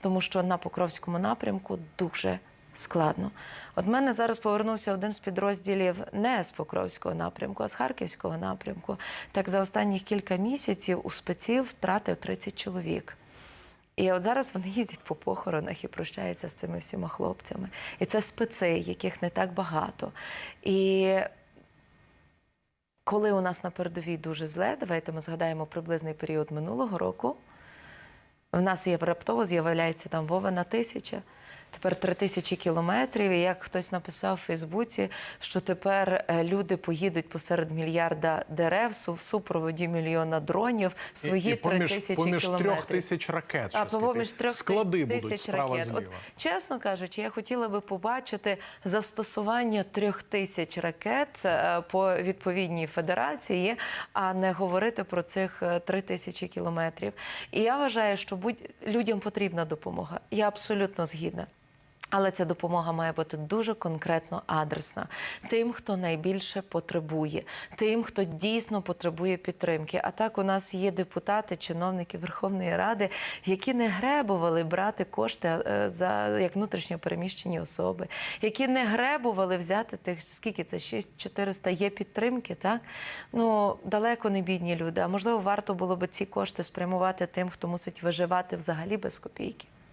тому що на Покровському напрямку дуже складно. От мене зараз повернувся один з підрозділів не з Покровського напрямку, а з Харківського напрямку. Так за останні кілька місяців у спеців втратив 30 чоловік. І от зараз вони їздять по похоронах і прощаються з цими всіма хлопцями. І це специ, яких не так багато. І коли у нас на передовій дуже зле, давайте ми згадаємо приблизний період минулого року. У нас є раптово з'являється там Вовина тисяча. Тепер три тисячі кілометрів. І як хтось написав в Фейсбуці, що тепер е, люди поїдуть посеред мільярда дерев в супроводі мільйона дронів свої три тисячі поміж кілометрів. трьох тисяч ракет. А поміж трьох склади тисяч ракет. От, чесно кажучи, я хотіла би побачити застосування трьох тисяч ракет е, по відповідній федерації, а не говорити про цих е, три тисячі кілометрів. І я вважаю, що будь людям потрібна допомога. Я абсолютно згідна. Але ця допомога має бути дуже конкретно адресна тим, хто найбільше потребує, тим, хто дійсно потребує підтримки. А так у нас є депутати, чиновники Верховної Ради, які не гребували брати кошти е, за як внутрішньо переміщені особи, які не гребували взяти тих, скільки це 6400 є підтримки. Так ну далеко не бідні люди. А можливо, варто було би ці кошти спрямувати тим, хто мусить виживати взагалі без копійки.